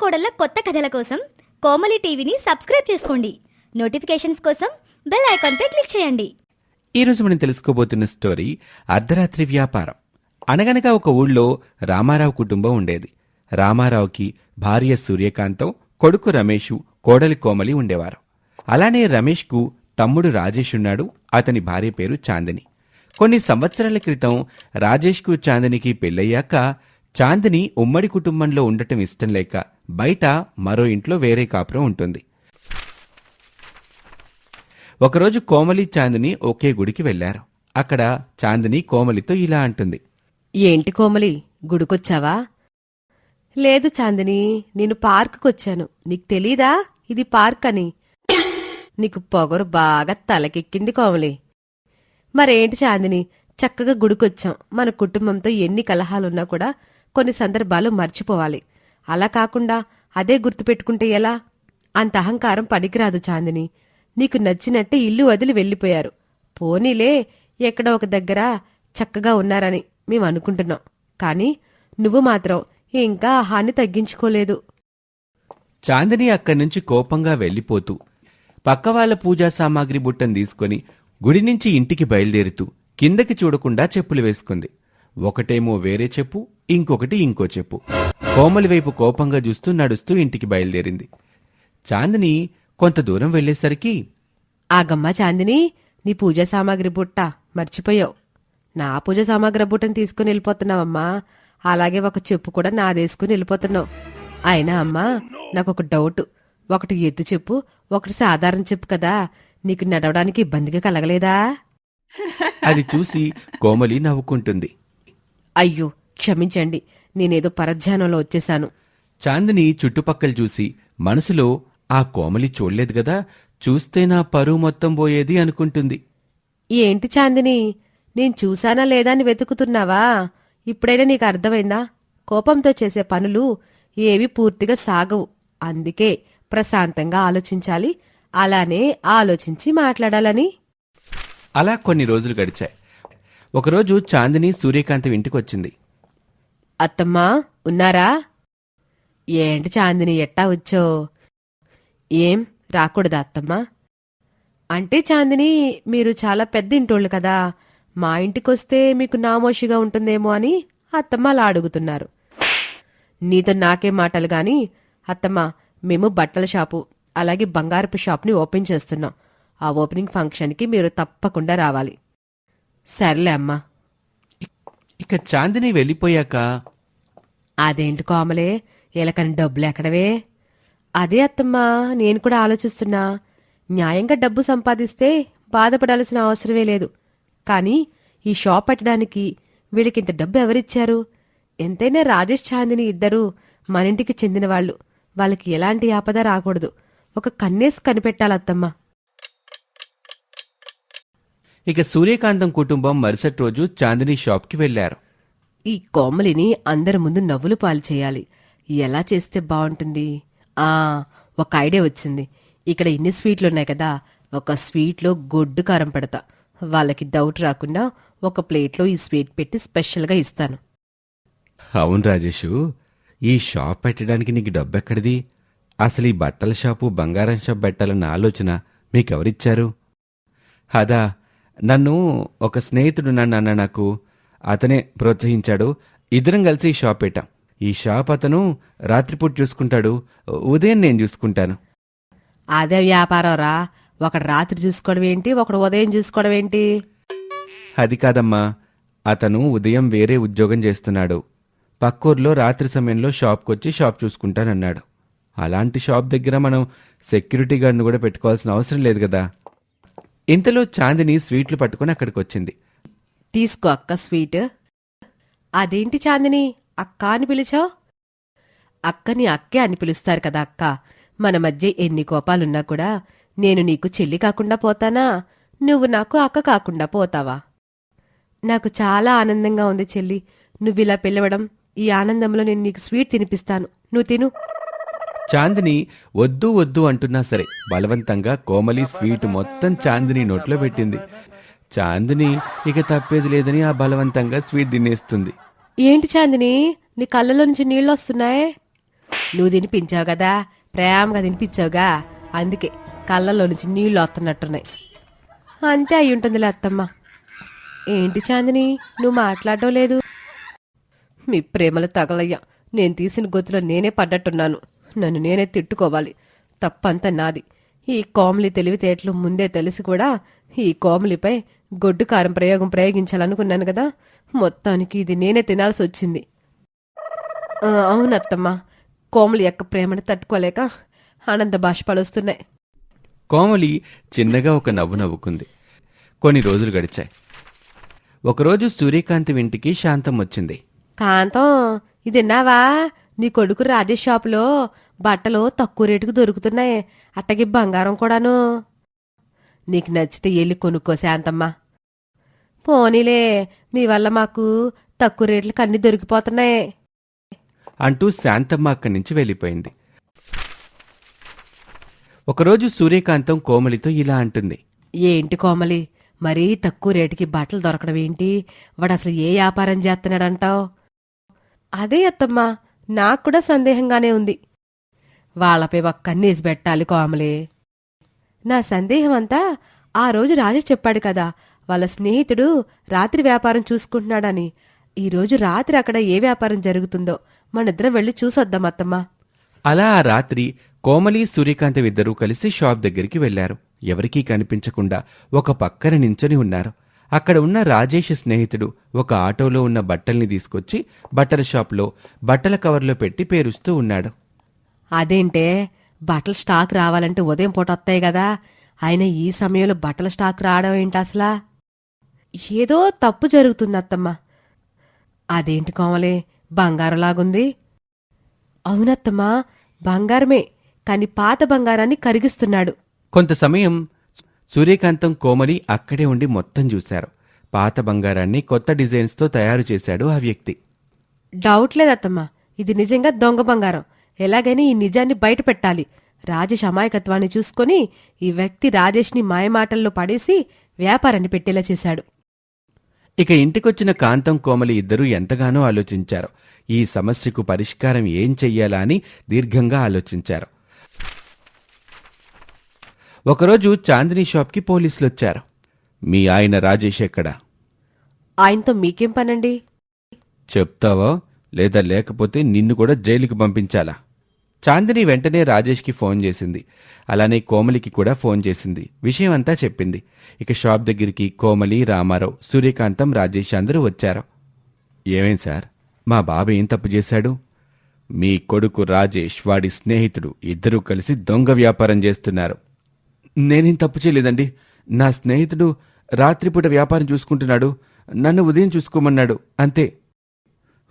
కోడళ్ళ కొత్త కథల కోసం కోమలి టీవీని సబ్స్క్రైబ్ చేసుకోండి. నోటిఫికేషన్స్ కోసం బెల్ ఐకాన్పై క్లిక్ చేయండి. ఈరోజు మనం తెలుసుకోబోతున్న స్టోరీ అర్ధరాత్రి వ్యాపారం. అనగనగా ఒక ఊళ్ళో రామారావు కుటుంబం ఉండేది. రామారావుకి భార్య సూర్యకాంతం కొడుకు రమేషు కోడలి కోమలి ఉండేవారు. అలానే రమేష్కు తమ్ముడు రాజేష్ ఉన్నాడు అతని భార్య పేరు చాందిని. కొన్ని సంవత్సరాల క్రితం రాజేష్కు చాందినికి పెళ్ళయ్యాక చాందిని ఉమ్మడి కుటుంబంలో ఉండటం ఇష్టం లేక బయట మరో ఇంట్లో వేరే కాపురం ఉంటుంది. ఒకరోజు కోమలి చాందిని ఒకే గుడికి వెళ్ళారు అక్కడ చాందిని కోమలితో ఇలా అంటుంది. ఏంటి కోమలి గుడికొచ్చావా? లేదు చాందిని నేను పార్కుకొచ్చాను. నీకు తెలీదా? ఇది పార్క్ అని నీకు పొగరు బాగా తలకెక్కింది కోమలి. మరేంటి చాందిని చక్కగా గుడికొచ్చాం. మన కుటుంబంతో ఎన్ని కలహాలున్నా కూడా కొన్ని సందర్భాలు మర్చిపోవాలి. అలా కాకుండా అదే గుర్తుపెట్టుకుంటే ఎలా? అంత అహంకారం పనికిరాదు చాందిని. నీకు నచ్చినట్టే ఇల్లు వదిలి వెళ్ళిపోయారు. పోనీలే ఎక్కడో ఒక దగ్గర చక్కగా ఉన్నారని మేము అనుకుంటున్నాం. కానీ నువ్వు మాత్రం ఇంకా హాని తగ్గించుకోలేదు. చాందిని అక్కడి నుంచి కోపంగా వెళ్ళిపోతూ పక్క వాళ్ళ పూజా సామాగ్రి బుట్టను తీసుకొని గుడి నుంచి ఇంటికి బయలుదేరుతూ కిందకి చూడకుండా చెప్పులు వేసుకుంది. ఒకటేమో వేరే చెప్పు ఇంకొకటి ఇంకో చెప్పు. కోమలి వైపు కోపంగా చూస్తూ నడుస్తూ ఇంటికి బయలుదేరింది. చాందిని కొంత దూరం వెళ్ళేసరికి ఆగమ్మా చాందిని నీ పూజా సామాగ్రి బుట్ట మర్చిపోయావు. నా పూజ సామాగ్రి బుట్టను తీసుకుని వెళ్ళిపోతున్నావమ్మా. అలాగే ఒక చెప్పు కూడా నాదేసుకుని వెళ్ళిపోతున్నావు. అయినా అమ్మా నాకు ఒక డౌట్. ఒకటి ఎత్తు చెప్పు ఒకటి సాధారణ చెప్పు కదా. నీకు నడవడానికి ఇబ్బందిగా కలగలేదా? అది చూసి కోమలి నవ్వుకుంటుంది. అయ్యో క్షమించండి. నేనేదో పరధ్యానంలో వచ్చేశాను. చాందిని చుట్టుపక్కల చూసి మనసులో ఆ కోమలి చూడలేదు గదా చూస్తే నా పరువు మొత్తం పోయేది అనుకుంటుంది. ఏంటి చాందిని నేను చూశానా లేదా అని వెతుకుతున్నావా? ఇప్పుడైనా నీకు అర్థమైందా? కోపంతో చేసే పనులు ఏవి పూర్తిగా సాగవు. అందుకే ప్రశాంతంగా ఆలోచించాలి. అలానే ఆలోచించి మాట్లాడాలని. అలా కొన్ని రోజులు గడిచాయి. ఒకరోజు చాందిని సూర్యకాంతం ఇంటికొచ్చింది. అత్తమ్మా ఉన్నారా? ఏంటి చాందిని ఎట్టా వచ్చో ఏం రాకూడదా అత్తమ్మా? అంటే చాందిని మీరు చాలా పెద్ద ఇంటోళ్ళు కదా మా ఇంటికొస్తే మీకు నామోషిగా ఉంటుందేమో అని అత్తమ్మ అలా అడుగుతున్నారు. నీతో నాకే మాటలు గాని అత్తమ్మ మేము బట్టల షాపు అలాగే బంగారపు షాప్ని ఓపెన్ చేస్తున్నాం. ఆ ఓపెనింగ్ ఫంక్షన్కి మీరు తప్పకుండా రావాలి. సర్లే అమ్మా. ఇక చాందిని వెళ్ళిపోయాక అదేంటి కోమలే? ఇలాకని డబ్బులు ఎక్కడవే? అదే అత్తమ్మా నేను కూడా ఆలోచిస్తున్నా. న్యాయంగా డబ్బు సంపాదిస్తే బాధపడాల్సిన అవసరమే లేదు. కానీ ఈ షాప్ పెట్టడానికి వీళ్ళకింత డబ్బు ఎవరిచ్చారు? ఎంతైనా రాజేష్ చాందిని ఇద్దరు మన ఇంటికి చెందిన వాళ్ళు. వాళ్ళకి ఎలాంటి ఆపద రాకూడదు. ఒక కన్నేసి కనిపెట్టాలత్తమ్మా. ఇక సూర్యకాంతం కుటుంబం మరుసటి రోజు చాందిని షాప్కి వెళ్ళారు ఈ కోమలిని అందరి ముందు నవ్వులు పాలు చేయాలి. ఎలా చేస్తే బాగుంటుంది? ఆ ఒక ఐడియా వచ్చింది. ఇక్కడ ఇన్ని స్వీట్లు ఉన్నాయి కదా ఒక స్వీట్లో గొడ్డు కారం పెడతా. వాళ్ళకి డౌట్ రాకుండా ఒక ప్లేట్లో ఈ స్వీట్ పెట్టి స్పెషల్గా ఇస్తాను. అవును రాజేషు ఈ షాప్ పెట్టడానికి నీకు డబ్బెక్కడిది అసలు ఈ బట్టల షాపు బంగారం షాప్ పెట్టాలన్న ఆలోచన మీకెవరిచ్చారు? అదా నన్ను ఒక స్నేహితుడు నన్ను అన్న నాకు అతనే ప్రోత్సహించాడు. ఇద్దరం కలిసి ఈ షాప్ పెట్టాం. ఈ షాప్ అతను రాత్రిపూట చూసుకుంటాడు. ఉదయం నేను చూసుకుంటాను. అదే వ్యాపారం రా. ఒకడు రాత్రి చూసుకోవడం ఏంటి? ఒకడు ఉదయం చూసుకోవడం ఏంటి? అది కాదమ్మా. అతను ఉదయం వేరే ఉద్యోగం చేస్తున్నాడు. పక్కూర్లో రాత్రి సమయంలో షాప్కొచ్చి షాప్ చూసుకుంటానన్నాడు. అలాంటి షాప్ దగ్గర మనం సెక్యూరిటీ గార్డ్ను కూడా పెట్టుకోవాల్సిన అవసరం లేదు కదా. ఇంతలో చాందిని స్వీట్లు పట్టుకుని అక్కడికి వచ్చింది తీసుకో అక్క స్వీట్. అదేంటి చాందిని అక్క అని పిలిచావు? అక్కని అక్కే అని పిలుస్తారు కదా అక్క. మన మధ్య ఎన్ని కోపాలున్నా కూడా నేను నీకు చెల్లి కాకుండా పోతానా? నువ్వు నాకు అక్క కాకుండా పోతావా? నాకు చాలా ఆనందంగా ఉంది చెల్లి. నువ్విలా పిలవడం ఈ ఆనందంలో నేను నీకు స్వీట్ తినిపిస్తాను. నువ్వు తిను. చాందిని వద్దు వద్దు అంటున్నా సరే. బలవంతంగా కోమలి స్వీట్ మొత్తం చాందిని నోట్లో పెట్టింది. చాందిని ఇక తప్పేది లేదని ఆ బలవంతంగా స్వీట్ తినేస్తుంది. ఏంటి చాందిని? నీ కళ్ళలో నుంచి నీళ్ళు వస్తున్నాయి? నువ్వు తినిపించావు కదా? ప్రేమగా తినిపించావుగా? అందుకే కళ్ళలో నుంచి నీళ్ళు వస్తున్నట్టున్నాయి. అంతే అయి ఉంటుంది అత్తమ్మ ఏంటి చాందిని? నువ్వు మాట్లాడటం లేదు. మీ ప్రేమలు తగలయ్యా. నేను తీసిన గొత్తులో నేనే పడ్డట్టున్నాను. నన్ను నేనే తిట్టుకోవాలి. తప్పంతా నాది. ఈ కోమలి తెలివితేటలు ముందే తెలిసి కూడా ఈ కోమలిపై గొడ్డు కారం ప్రయోగం ప్రయోగించాలనుకున్నాను కదా. మొత్తానికి ఇది నేనే తినాల్సి వచ్చింది. అవునత్తమ్మా. కోమలి యొక్క ప్రేమను తట్టుకోలేక ఆనంద బాష్పాలు వస్తున్నాయి. కోమలి చిన్నగా ఒక నవ్వు నవ్వుకుంది. కొన్ని రోజులు గడిచాయి. ఒకరోజు సూర్యకాంతి ఇంటికి శాంతం వచ్చింది. కాంతం ఇది విన్నావా నీ కొడుకు రాజేష్ షాపులో బట్టలు తక్కువ రేటుకు దొరుకుతున్నాయి. అట్టకి బంగారం కూడాను. నీకు నచ్చితే వెళ్ళి కొనుక్కో శాంతమ్మా. పోనీలే మీ వల్ల మాకు తక్కువ రేట్లకు అన్ని దొరికిపోతున్నాయి. అంటూ శాంతమ్మ అక్కడి నుంచి వెళ్ళిపోయింది. ఒకరోజు సూర్యకాంతం కోమలితో ఇలా అంటుంది. ఏంటి కోమలి మరీ తక్కువ రేటుకి బట్టలు దొరకడం ఏంటి? వాడు అసలు ఏ వ్యాపారం చేస్తున్నాడంటావు? అదే అత్తమ్మా నాకు కూడా సందేహంగానే ఉంది. వాళ్ళపై ఒక కన్నేసి పెట్టాలి కోమలి. నా సందేహమంతా ఆ రోజు రాజు చెప్పాడు కదా వాళ్ళ స్నేహితుడు రాత్రి వ్యాపారం చూసుకుంటున్నాడని. ఈరోజు రాత్రి అక్కడ ఏ వ్యాపారం జరుగుతుందో మనిద్దరం వెళ్ళి చూసొద్దాం అత్తమ్మ. అలా ఆ రాత్రి కోమలి సూర్యకాంతం ఇద్దరూ కలిసి షాప్ దగ్గరికి వెళ్ళారు ఎవరికీ కనిపించకుండా ఒక పక్కన నించొని ఉన్నారు. అక్కడ ఉన్న రాజేష్ స్నేహితుడు ఒక ఆటోలో ఉన్న బట్టల్ని తీసుకొచ్చి బట్టల షాప్లో బట్టల కవర్లో పెట్టి పేరుస్తూ ఉన్నాడు. అదేంటే బట్టల స్టాక్ రావాలంటే ఉదయం పూట వస్తాయి కదా. అయినా ఈ సమయంలో బట్టల స్టాక్ రావడం ఏంటి అసలా? ఏదో తప్పు జరుగుతుంది అత్తమ్మ. అదేంటి కోమలే? బంగారంలాగుంది అవునత్తమ్మా బంగారమే. కాని పాత బంగారాన్ని కరిగిస్తున్నాడు. కొంత సమయం సూర్యకాంతం కోమలి అక్కడే ఉండి మొత్తం చూశారు. పాత బంగారాన్ని కొత్త డిజైన్స్తో తయారు చేశాడు ఆ వ్యక్తి. డౌట్ లేదత్తమ్మా. ఇది నిజంగా దొంగ బంగారం. ఎలాగైనా ఈ నిజాన్ని బయట పెట్టాలి రాజేష్ అమాయకత్వాన్ని చూసుకొని ఈ వ్యక్తి రాజేష్ని మాయమాటల్లో పడేసి వ్యాపారాన్ని పెట్టేలా చేశాడు. ఇక ఇంటికొచ్చిన కాంతం కోమలి ఇద్దరూ ఎంతగానో ఆలోచించారు. ఈ సమస్యకు పరిష్కారం ఏం చెయ్యాలా అని దీర్ఘంగా ఆలోచించారు. ఒకరోజు చాందినీ షాప్కి పోలీసులు వచ్చారు మీ ఆయన రాజేష్ ఎక్కడా? ఆయనతో మీకేం పనండి? చెప్తావా? లేదా లేకపోతే నిన్ను కూడా జైలుకి పంపించాలా? చాందిని వెంటనే రాజేష్కి ఫోన్ చేసింది. అలానే కోమలికి కూడా ఫోన్ చేసింది. విషయం అంతా చెప్పింది. ఇక షాప్ దగ్గరికి కోమలి రామారావు సూర్యకాంతం రాజేష్ అందరూ వచ్చారు. ఏమేం సార్? మా బాబు ఏం తప్పు చేశాడు? మీ కొడుకు రాజేష్ వాడి స్నేహితుడు ఇద్దరూ కలిసి దొంగ వ్యాపారం చేస్తున్నారు. నేనేం తప్పు చేయలేదండి. నా స్నేహితుడు రాత్రిపూట వ్యాపారం చూసుకుంటున్నాడు. నన్ను ఉదయం చూసుకోమన్నాడు. అంతే.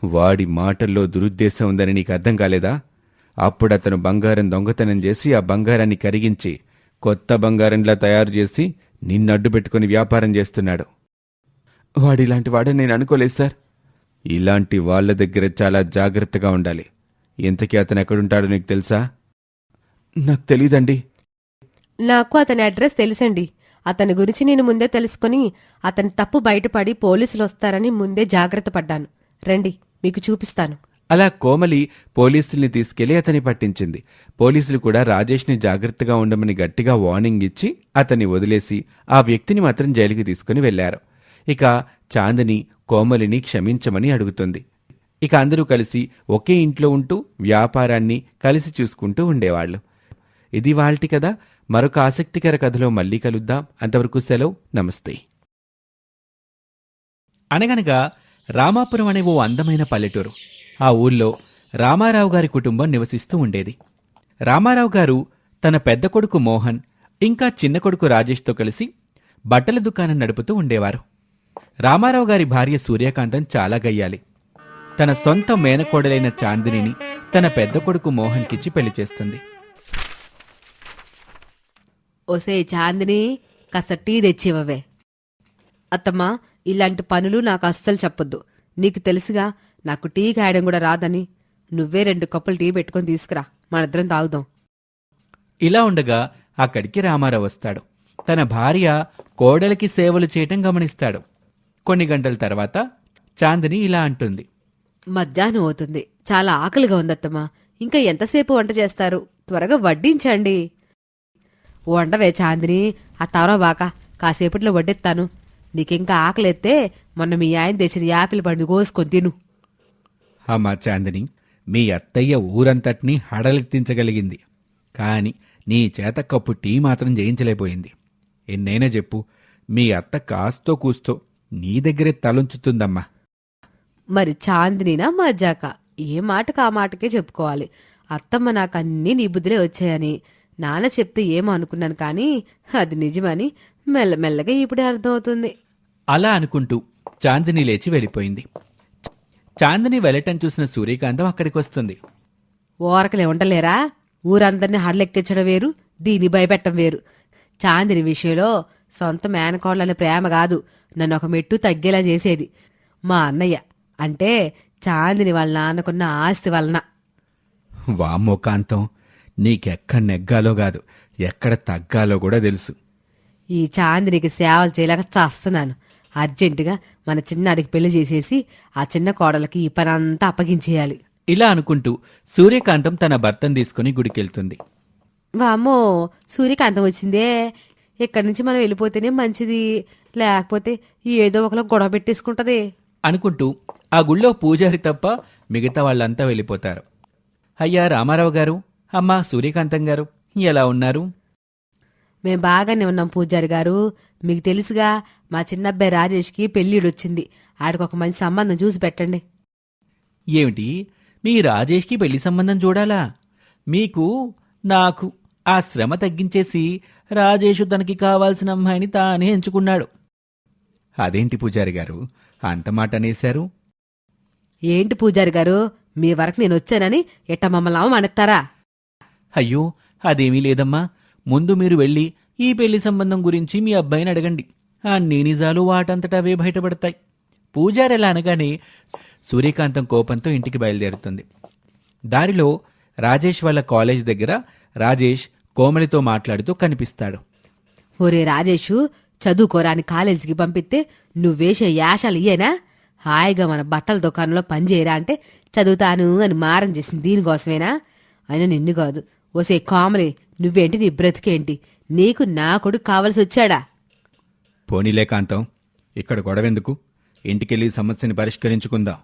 వాడి మాటల్లో దురుద్దేశం ఉందని నీకు అర్థం కాలేదా? అప్పుడు అతను బంగారం దొంగతనం చేసి ఆ బంగారాన్ని కరిగించి కొత్త బంగారంలా తయారు చేసి నిన్నడ్డు పెట్టుకుని వ్యాపారం చేస్తున్నాడు. వాడిలాంటి వాడని నేను అనుకోలేదు సార్. ఇలాంటి వాళ్ళ దగ్గర చాలా జాగ్రత్తగా ఉండాలి. ఇంతకీ అతను ఎక్కడుంటాడో నీకు తెలుసా? నాకు తెలీదండి. నాకు అతని అడ్రస్ తెలుసండి. అతని గురించి నేను ముందే తెలుసుకొని అతని తప్పు బయటపడి పోలీసులు వస్తారని ముందే జాగ్రత్త పడ్డాను. రండి మీకు చూపిస్తాను. అలా కోమలి పోలీసుల్ని తీసుకెళ్ళి అతని పట్టించింది. పోలీసులు కూడా రాజేష్ని జాగ్రత్తగా ఉండమని గట్టిగా వార్నింగ్ ఇచ్చి అతన్ని వదిలేసి ఆ వ్యక్తిని మాత్రం జైలుకి తీసుకుని వెళ్ళారు ఇక చాందిని కోమలిని క్షమించమని అడుగుతుంది. ఇక అందరూ కలిసి ఒకే ఇంట్లో ఉంటూ వ్యాపారాన్ని కలిసి చూసుకుంటూ ఉండేవాళ్ళు ఇది వాల్టి కదా మరొక ఆసక్తికర కథలో మళ్ళీ కలుద్దాం. అంతవరకు సెలవు. నమస్తే. అనగనగా రామాపురం అనే ఓ అందమైన పల్లెటూరు. ఆ ఊళ్ళో రామారావు గారి కుటుంబం నివసిస్తూ ఉండేది. రామారావు గారు తన పెద్ద కొడుకు మోహన్ ఇంకా చిన్న కొడుకు రాజేష్తో కలిసి బట్టల దుకాణం నడుపుతూ ఉండేవారు. రామారావు గారి భార్య సూర్యకాంతం చాలా గయ్యాలి. తన సొంత మేనకోడలైన చాందినిని తన పెద్ద కొడుకు మోహన్కిచ్చి పెళ్ళి చేస్తుంది. ఒసే చాందిని కాస్త టీ తెచ్చివవే అత్తమ్మా ఇలాంటి పనులు నాకు అస్సలు చెప్పొద్దు. నీకు తెలుసుగా నాకు టీ కాయడం కూడా రాదని నువ్వే రెండు కప్పులు టీ పెట్టుకొని తీసుకురా. మనిద్దరం తాగుదాం. ఇలా ఉండగా అక్కడికి రామారావు వస్తాడు. తన భార్య కోడలికి సేవలు చేయటం గమనిస్తాడు. కొన్ని గంటల తర్వాత చాందిని ఇలా అంటుంది. మధ్యాహ్నం అవుతుంది. చాలా ఆకలిగా ఉందత్తమ్మా. ఇంకా ఎంతసేపు వంట చేస్తారు? త్వరగా వడ్డించండి. వండవే చాందిని. ఆ తవరో బాక. కాసేపట్లో వడ్డిస్తాను నీకింకా ఆకలెత్తే మొన్న మీ ఆయన తెచ్చిన యాపిల్ పండు కోసుకొని తిను. అమ్మా చాందిని మీ అత్తయ్య ఊరంతటినీ హడలెత్తించగలిగింది కాని నీ చేత కప్పు టీ మాత్రం జయించలేకపోయింది. ఎన్నైనా చెప్పు మీ అత్త కాస్తో కూస్తో నీ దగ్గరే తలుంచుతుందమ్మా. మరి చాందినినా మజ్జాక ఏ మాటకు ఆ మాటకే చెప్పుకోవాలి. అత్తమ్మ నాకు అన్నీ నీ బుద్ధిలే వచ్చాయని. నాన్న చెప్తే ఏమో అనుకున్నాను కానీ అది నిజమని మెల్లమెల్లగా ఇప్పుడే అర్థమవుతుంది. అలా అనుకుంటూ చాందిని లేచి వెళ్ళిపోయింది. చాందిని వెళ్ళటం చూసిన సూర్యకాంతం అక్కడికి వస్తుంది. ఓరకలే ఉండలేరా ఊరందరినీ హడలెక్కించడం వేరు దీన్ని భయపెట్టం వేరు. చాందిని విషయంలో సొంత మేనకోళ్ళని ప్రేమ కాదు నన్ను ఒక మెట్టు తగ్గేలా చేసేది. మా అన్నయ్య అంటే చాందిని వాళ్ళ నాన్నకున్న ఆస్తి వలన. వామ్మో కాంతం నీకెక్కడ నెగ్గాలో కాదు ఎక్కడ తగ్గాలో కూడా తెలుసు. ఈ చాందినికి సేవలు చేయలేక చేస్తున్నాను. అర్జెంటుగా మన చిన్నాడికి పెళ్ళి చేసేసి ఆ చిన్న కోడలకి ఈ పని అంతా అప్పగించేయాలి. ఇలా అనుకుంటూ సూర్యకాంతం తన భర్తను తీసుకుని గుడికెళ్తుంది. వామ్మో సూర్యకాంతం వచ్చిందే. ఇక్కడి నుంచి మనం వెళ్ళిపోతేనే మంచిది. లేకపోతే ఏదో ఒకలా గొడవ పెట్టేసుకుంటది. అనుకుంటూ ఆ గుళ్ళో పూజారి తప్ప మిగతా వాళ్ళంతా వెళ్ళిపోతారు. అయ్యా రామారావు గారు అమ్మా సూర్యకాంతం గారు ఎలా ఉన్నారు? మేం బాగానే ఉన్నాం పూజారి గారు. మీకు తెలుసుగా మా చిన్నబ్బాయి రాజేష్కి పెళ్ళిడొచ్చింది ఆడికి ఒక మంచి సంబంధం చూసి పెట్టండి. ఏమిటి? మీ రాజేష్కి పెళ్ళి సంబంధం చూడాలా? మీకు నాకు ఆ శ్రమ తగ్గించేసి రాజేషు తనకి కావాల్సిన అమ్మాయిని తానే ఎంచుకున్నాడు. అదేంటి పూజారి గారు? అంత మాట అనేశారు? ఏంటి పూజారి గారు? మీ వరకు నేను వచ్చానని ఎట్ట మమ్మల్ని అవమానిస్తారా? అయ్యో అదేమీ లేదమ్మా. ముందు మీరు వెళ్ళి ఈ పెళ్ళి సంబంధం గురించి మీ అబ్బాయిని అడగండి. అన్ని నిజాలు వాటంతటా అవే బయటపడతాయి. పూజారి ఎలా అనగానే సూర్యకాంతం కోపంతో ఇంటికి బయలుదేరుతుంది. దారిలో రాజేష్ వాళ్ళ కాలేజ్ దగ్గర రాజేష్ కోమలితో మాట్లాడుతూ కనిపిస్తాడు. ఒరే రాజేష్ చదువుకోరాని కాలేజీకి పంపిస్తే నువ్వేసే యాషాలు ఇయేనా హాయిగా మన బట్టల దుకాణంలో పనిచేయరా అంటే చదువుతాను అని మారం చేసింది దీనికోసమేనా? అయినా నిన్ను కాదు. ఓసే కామలే నువ్వేంటి నీ బ్రతికేంటి? నీకు నా కొడుకు కావలసి వచ్చాడా పోనీలే కాంతం ఇక్కడ గొడవెందుకు? ఇంటికెళ్ళి సమస్యని పరిష్కరించుకుందాం.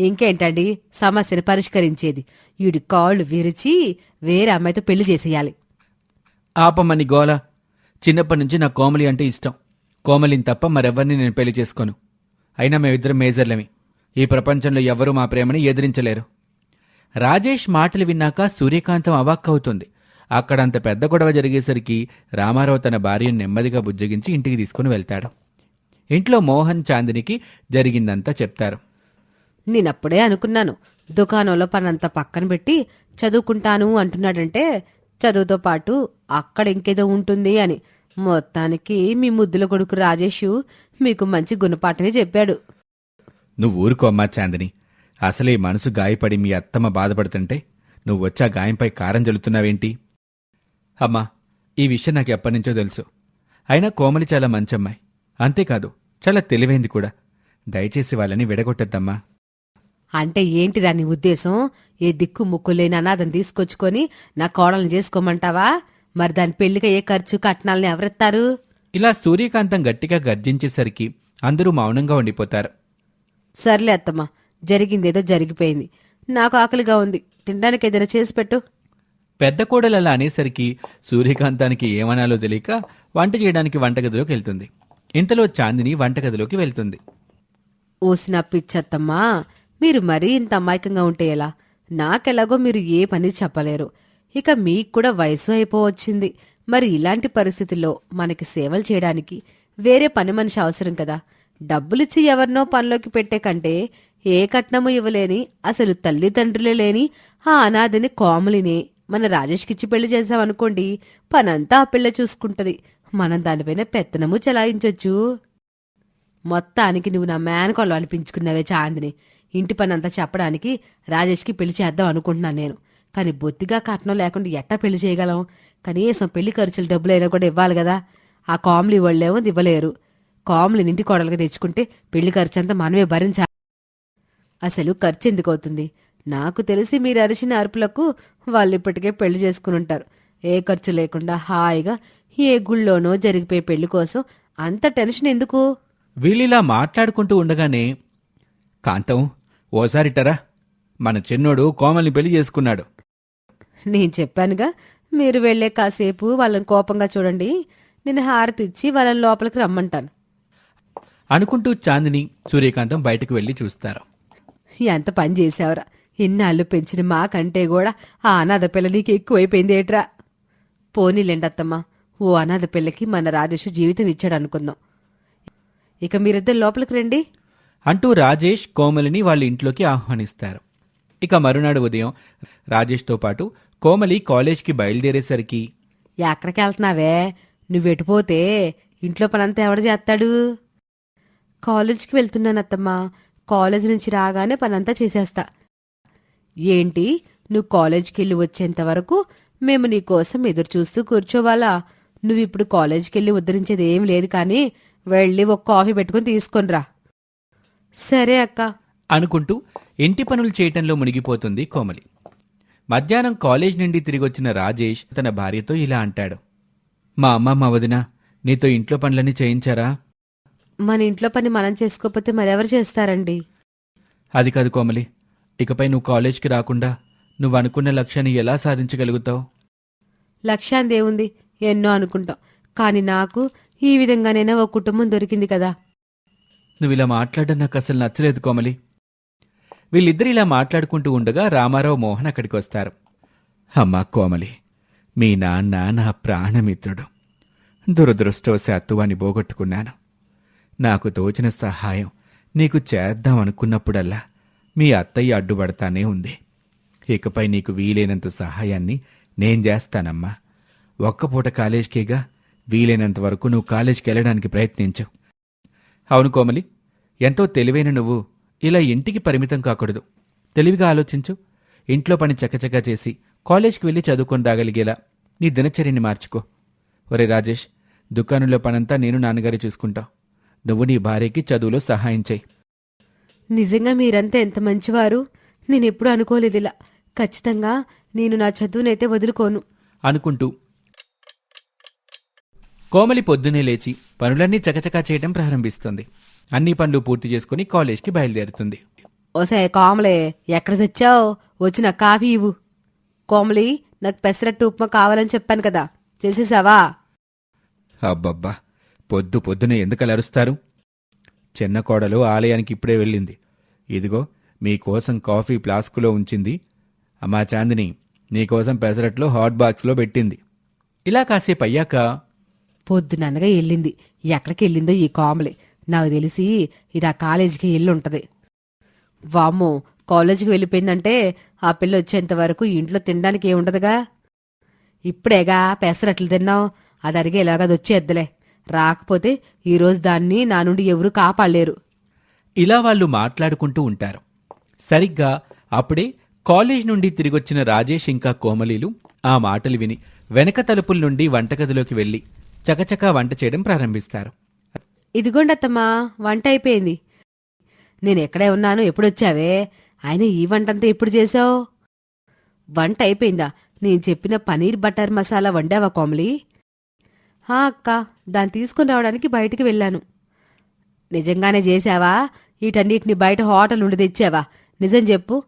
ఇంకేంటండి? సమస్యను పరిష్కరించేది. వీడి కాళ్ళు విరిచి వేరే అమ్మాయితో పెళ్ళి చేసేయాలి. ఆపమని గోల. చిన్నప్పటి నుంచి నాకు కోమలి అంటే ఇష్టం. కోమలిని తప్ప మరెవ్వరిని నేను పెళ్ళి చేసుకోను. అయినా మేమిద్దరం మేజర్లమే. ఈ ప్రపంచంలో ఎవ్వరూ మా ప్రేమని ఎదిరించలేరు. రాజేష్ మాటలు విన్నాక సూర్యకాంతం అవాక్కవుతుంది. అక్కడంత పెద్ద గొడవ జరిగేసరికి రామారావు తన భార్యను నెమ్మదిగా బుజ్జగించి ఇంటికి తీసుకుని వెళ్తాడు. ఇంట్లో మోహన్ చాందినికి జరిగిందంతా చెప్తారు. నేనప్పుడే అనుకున్నాను దుకాణంలో పనంతా పక్కన పెట్టి చదువుకుంటాను అంటున్నాడంటే చదువుతో పాటు అక్కడ ఇంకేదో ఉంటుంది అని. మొత్తానికి మీ ముద్దుల కొడుకు రాజేష్ మీకు మంచి గుణపాఠమే చెప్పాడు. నువ్వు ఊరుకో అమ్మా చాందిని. అసలే మనసు గాయపడి మీ అత్తమ్మ బాధపడుతుంటే నువ్వు వచ్చా గాయంపై కారం జల్లుతున్నావేంటి? అమ్మా ఈ విషయం నాకు ఎప్పటినుంచో తెలుసు. అయినా కోమలి చాలా మంచమ్మాయి. అంతేకాదు చాలా తెలివైంది కూడా. దయచేసి వాళ్ళని విడగొట్టద్దమ్మా. అంటే ఏంటిరా నీ ఉద్దేశం? ఏ దిక్కు ముక్కు లేని అనాథం తీసుకొచ్చుకొని నా కోడలను చేసుకోమంటావా? మరి దాని పెళ్ళికి ఏ ఖర్చు కట్నాలని ఎవరెత్తారు ఇలా సూర్యకాంతం గట్టిగా గర్జించేసరికి అందరూ మౌనంగా ఉండిపోతారు. సర్లే అత్తమ్మ జరిగిందేదో జరిగిపోయింది. నాకు ఆకలిగా ఉంది. తినడానికి ఏదైనా చేసి పెట్టు. పెద్ద కోడలు అలా అనేసరికి సూర్యకాంతానికి ఏమనాలో తెలియక వంట చేయడానికి వంటగదిలోకి వెళ్తుంది. ఇంతలో చాందిని వంటగదిలోకి వెళ్తుంది. ఓసిన పిచ్చత్తమ్మా మీరు మరీ ఇంత అమాయకంగా ఉంటే ఎలా? నాకెలాగో మీరు ఏ పని చెప్పలేరు. ఇక మీకు కూడా వయసు అయిపోవచ్చింది. మరి ఇలాంటి పరిస్థితుల్లో మనకి సేవలు చేయడానికి వేరే పని మనిషి అవసరం కదా. డబ్బులిచ్చి ఎవరినో పనిలోకి పెట్టే కంటే ఏ కట్నము ఇవ్వలేని అసలు తల్లిదండ్రులే లేని ఆ అనాథని కోమలిని మన రాజేష్కిచ్చి పెళ్ళి చేసామనుకోండి పనంతా ఆ పిల్ల చూసుకుంటది. మనం దానిపైన పెత్తనము చలాయించొచ్చు. మొత్తానికి నువ్వు నా మేనకోళ్ళు అనిపించుకున్నావే చాందిని. ఇంటి పని అంతా చెప్పడానికి రాజేష్కి పెళ్ళి చేద్దాం అనుకుంటున్నాను నేను. కానీ బొత్తిగా కట్నం లేకుండా ఎట్టా పెళ్ళి చేయగలం? కనీసం పెళ్ళి ఖర్చులు డబ్బులైనా కూడా ఇవ్వాలి కదా. ఆ కామ్లీ వాళ్ళేమో ఇవ్వలేరు. కామ్లీని ఇంటి కోడలుగా తెచ్చుకుంటే పెళ్ళి ఖర్చు అంతా మనమే భరించాలి. అసలు ఖర్చు ఎందుకు అవుతుంది? నాకు తెలిసి మీరు అరిచిన అరుపులకు వాళ్ళు ఇప్పటికే పెళ్ళి చేసుకుని ఉంటారు ఏ ఖర్చు లేకుండా హాయిగా ఏ గుళ్ళోనో జరిగిపోయే పెళ్ళి కోసం అంత టెన్షన్ ఎందుకు? వీళ్ళిలా మాట్లాడుకుంటూ ఉండగానే కాంతం ఓసారిటరా మన చిన్నోడు కోమల్ని పెళ్ళి చేసుకున్నాడు. నేను చెప్పానుగా మీరు వెళ్ళే కాసేపు వాళ్ళని కోపంగా చూడండి. నేను హారతి ఇచ్చి వాళ్ళని లోపలికి రమ్మంటాను. అనుకుంటూ చాందిని సూర్యకాంతం బయటకు వెళ్ళి చూస్తారు. ఎంత పని చేసావురా. ఇన్నాళ్ళు పెంచిన మాకంటే కూడా ఆ అనాథ పిల్ల నీకు ఎక్కువైపోయింది ఏట్రా? పోనీలేండి అత్తమ్మ ఓ అనాథ పిల్లకి మన రాజేష్ జీవితం ఇచ్చాడు అనుకుందాం ఇక మీరిద్దరు లోపలికి రండి. అంటూ రాజేష్ కోమలిని వాళ్ళ ఇంట్లోకి ఆహ్వానిస్తారు. ఇక మరునాడు ఉదయం రాజేష్తో పాటు కోమలి కాలేజ్కి బయలుదేరేసరికి ఎక్కడికి వెళ్తున్నావే? నువ్వెటుపోతే ఇంట్లో పనంతా ఎవడు చేస్తాడు? కాలేజ్కి వెళ్తున్నాను అత్తమ్మా కాలేజ్ నుంచి రాగానే పనంతా చేసేస్తా. ఏంటి? నువ్వు కాలేజ్కి వెళ్ళి వచ్చేంత వరకు మేము నీ కోసం ఎదురు చూస్తూ కూర్చోవాలా? నువ్వు ఇప్పుడు కాలేజ్కి వెళ్ళి ఉద్ధరించేది ఏం లేదు కానీ వెళ్ళి ఒక కాఫీ పెట్టుకుని తీసుకొనిరా సరే అక్క. అనుకుంటూ ఇంటి పనులు చేయటంలో మునిగిపోతుంది కోమలి. మధ్యాహ్నం కాలేజ్ నుండి తిరిగొచ్చిన రాజేష్ తన భార్యతో ఇలా అంటాడు. మా అమ్మ మా వదిన నీతో ఇంట్లో పనులన్నీ చేయించారా? మన ఇంట్లో పని మనం చేసుకోకపోతే మరెవరు చేస్తారండి? అది కాదు కోమలి. ఇకపై నువ్వు కాలేజ్కి రాకుండా నువ్వు అనుకున్న లక్ష్యాన్ని ఎలా సాధించగలుగుతావు? లక్ష్యాన్ని దేవుంది ఎన్నో అనుకుంటాం. కానీ నాకు ఈ విధంగానైనా ఓ కుటుంబం దొరికింది కదా. నువ్వు ఇలా మాట్లాడడం నాకు అసలు నచ్చలేదు కోమలి. వీళ్ళిద్దరు ఇలా మాట్లాడుకుంటూ ఉండగా రామారావు మోహన్ అక్కడికి వస్తారు. అమ్మా కోమలి మీ నాన్న నా ప్రాణమిత్రుడు. దురదృష్టవశాత్తు వాని పోగొట్టుకున్నాను. నాకు తోచిన సహాయం నీకు చేద్దాం అనుకున్నప్పుడల్లా మీ అత్తయ్య అడ్డుపడతానే ఉంది. ఇకపై నీకు వీలైనంత సహాయాన్ని నేను చేస్తానమ్మా. ఒక్కపూట కాలేజ్కేగా వీలైనంత వరకు నువ్వు కాలేజ్కి వెళ్ళడానికి ప్రయత్నించు అవును కోమలి ఎంతో తెలివైన నువ్వు ఇలా ఇంటికి పరిమితం కాకూడదు. తెలివిగా ఆలోచించు. ఇంట్లో పని చకచకా చేసి కాలేజ్కి వెళ్ళి చదువుకొని రాగలిగేలా నీ దినచర్యని మార్చుకో. ఒరే రాజేష్ దుకాణంలో పనంతా నేను నాన్నగారి చూసుకుంటా. నువ్వు నీ భార్యకి చదువులో సహాయం చేయి. నిజంగా మీరంతా ఎంత మంచివారు? నేనెప్పుడు అనుకోలేదు ఇలా ఖచ్చితంగా నేను నా చదువునైతే వదులుకోను. అనుకుంటూ. కోమలి పొద్దునే లేచి పనులన్నీ చకచకా చేయడం ప్రారంభిస్తుంది. అన్ని పనులు పూర్తి చేసుకుని కాలేజ్కి బయలుదేరుతుంది. ఓసే కోమలే ఎక్కడ తెచ్చావు వచ్చి నాకు కాఫీ ఇవ్వు. కోమలి నాకు పెసరట్టు ఉప్మా కావాలని చెప్పాను కదా. చేసేసావా? అబ్బబ్బా పొద్దు పొద్దున ఎందుకు అలరుస్తారు చిన్న కోడలు ఆలయానికి ఇప్పుడే వెళ్ళింది. ఇదిగో మీకోసం కాఫీ ఫ్లాస్కులో ఉంచింది. అమ్మా చాందిని నీకోసం పెసరట్లో హాట్ బాక్స్లో పెట్టింది. ఇలా కాసేపు అయ్యాక పొద్దుననగా వెళ్ళింది. ఎక్కడికి వెళ్ళిందో ఈ కామలే. నాకు తెలిసి ఇది ఆ కాలేజీకి వెళ్ళి ఉంటది వామ్మో కాలేజీకి వెళ్ళిపోయిందంటే ఆ పిల్ల వచ్చేంత వరకు ఇంట్లో తినడానికి ఏముండదుగా? ఇప్పుడేగా పెసరట్లు తిన్నావు. అది అడిగేలాగా అది వచ్చేద్దులే. రాకపోతే ఈరోజు దాన్ని నా నుండి ఎవరూ కాపాడలేరు. ఇలా వాళ్ళు మాట్లాడుకుంటూ ఉంటారు. సరిగ్గా అప్పుడే కాలేజ్ నుండి తిరిగొచ్చిన రాజేష్ ఇంకా కోమలీలు ఆ మాటలు విని వెనక తలుపుల నుండి వంటగదిలోకి వెళ్ళి చకచకా వంట చేయడం ప్రారంభిస్తారు. ఇదిగోండి అత్తమ్మా వంట అయిపోయింది. నేను ఎక్కడే ఉన్నాను ఎప్పుడొచ్చావే ఆయన ఈ వంటంతా ఎప్పుడు చేసావు వంట అయిపోయిందా? నేను చెప్పిన పనీర్ బటర్ మసాలా వండావా కోమలి? హా అక్క దాన్ని తీసుకుని రావడానికి బయటికి వెళ్ళాను. నిజంగానే చేశావా? వీటన్నిటిని బయట హోటల్ నుండి తెచ్చావా? నిజం చెప్పు.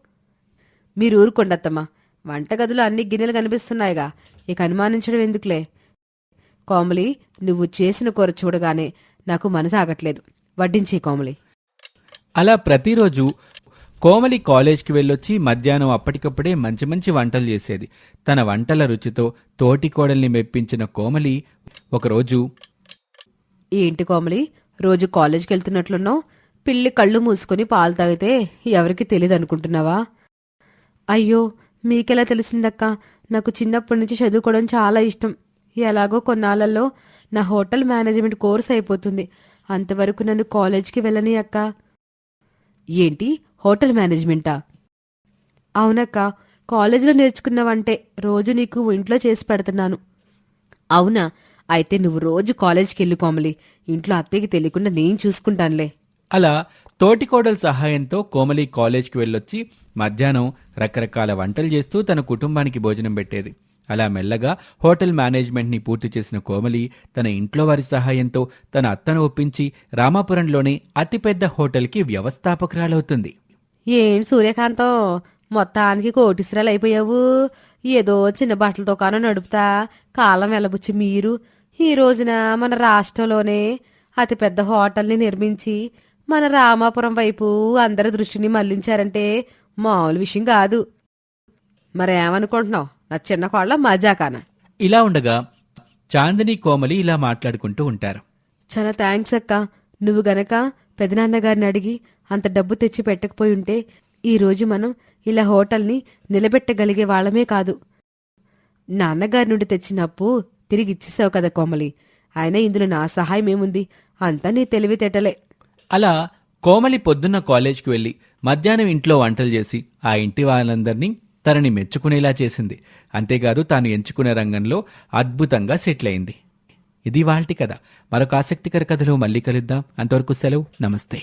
మీరు ఊరుకోండత్తమ్మ వంటగదిలో అన్ని గిన్నెలు కనిపిస్తున్నాయిగా. ఇక అనుమానించడం ఎందుకులే? కోమలి నువ్వు చేసిన కూర చూడగానే నాకు మనసు ఆగట్లేదు. వడ్డించే కోమలి. అలా ప్రతిరోజు కోమలి కాలేజ్కి వెళ్ళొచ్చి మధ్యాహ్నం అప్పటికప్పుడే మంచి మంచి వంటలు చేసేది. తన వంటల రుచితో తోటి కోడల్ని మెప్పించిన కోమలి ఒకరోజు ఏంటి కోమలి రోజు కాలేజ్కి వెళ్తున్నట్లున్నావు? పిల్లి కళ్ళు మూసుకొని పాలు తాగితే ఎవరికి తెలియదు అనుకుంటున్నావా అయ్యో మీకెలా తెలిసిందక్క? నాకు చిన్నప్పటి నుంచి చదువుకోవడం చాలా ఇష్టం. ఎలాగో కొన్నాళ్ళల్లో నా హోటల్ మేనేజ్మెంట్ కోర్స్ అయిపోతుంది. అంతవరకు నన్ను కాలేజ్కి వెళ్ళని అక్క ఏంటి? హోటల్ మేనేజ్మెంటా? అవునక్క కాలేజీలో నేర్చుకున్నవంటే రోజు నీకు ఇంట్లో చేసి పెడుతున్నాను. అవునా అయితే నువ్వు రోజు కాలేజ్కి వెళ్ళి కోమలి. ఇంట్లో అత్తయ్యకి తెలియకుండా నేను చూసుకుంటానులే. అలా తోటికోడల సహాయంతో కోమలి కాలేజ్కి వెళ్ళొచ్చి మధ్యాహ్నం రకరకాల వంటలు చేస్తూ తన కుటుంబానికి భోజనం పెట్టేది. అలా మెల్లగా హోటల్ మేనేజ్మెంట్ని పూర్తి చేసిన కోమలి తన ఇంట్లో వారి సహాయంతో తన అత్తను ఒప్పించి రామాపురంలోనే అతిపెద్ద హోటల్కి వ్యవస్థాపకురాలవుతుంది. ఏం సూర్యకాంతం? మొత్తానికి కోటిశ్రాలు అయిపోయావు. ఏదో చిన్న బట్టల దుకాణం నడుపుతా. కాలం వెళ్ళబుచ్చి మీరు. ఈ రోజున మన రాష్ట్రంలోనే అతిపెద్ద హోటల్ని నిర్మించి మన రామాపురం వైపు అందరి దృష్టిని మళ్ళించారంటే మామూలు విషయం కాదు. మరేమనుకుంటున్నావు? నా చిన్న కోళ్ళ మజాకాన? ఇలా ఉండగా చాందిని కోమలి ఇలా మాట్లాడుకుంటూ ఉంటారు. చాలా థ్యాంక్స్ అక్క. నువ్వు గనక పెదనాన్నగారిని అడిగి అంత డబ్బు తెచ్చి పెట్టకపోయి ఉంటే ఈరోజు మనం ఇలా హోటల్ని నిలబెట్టగలిగే వాళ్ళమే కాదు. నాన్నగారి నుండి తెచ్చినప్పు తిరిగి ఇచ్చేసావు కదా కోమలి. అయినా ఇందులో నా సహాయం ఏముంది? అంతా నీ తెలివితేటలే. అలా కోమలి పొద్దున్న కాలేజ్కి వెళ్ళి మధ్యాహ్నం ఇంట్లో వంటలు చేసి ఆ ఇంటి వాళ్ళందరినీ తనని మెచ్చుకునేలా చేసింది. అంతేకాదు తాను ఎంచుకునే రంగంలో అద్భుతంగా సెటిల్ అయింది. ఇది వాళ్ళటి కథ. మరొక ఆసక్తికర కథలో మళ్ళీ కలుద్దాం. అంతవరకు సెలవు. నమస్తే.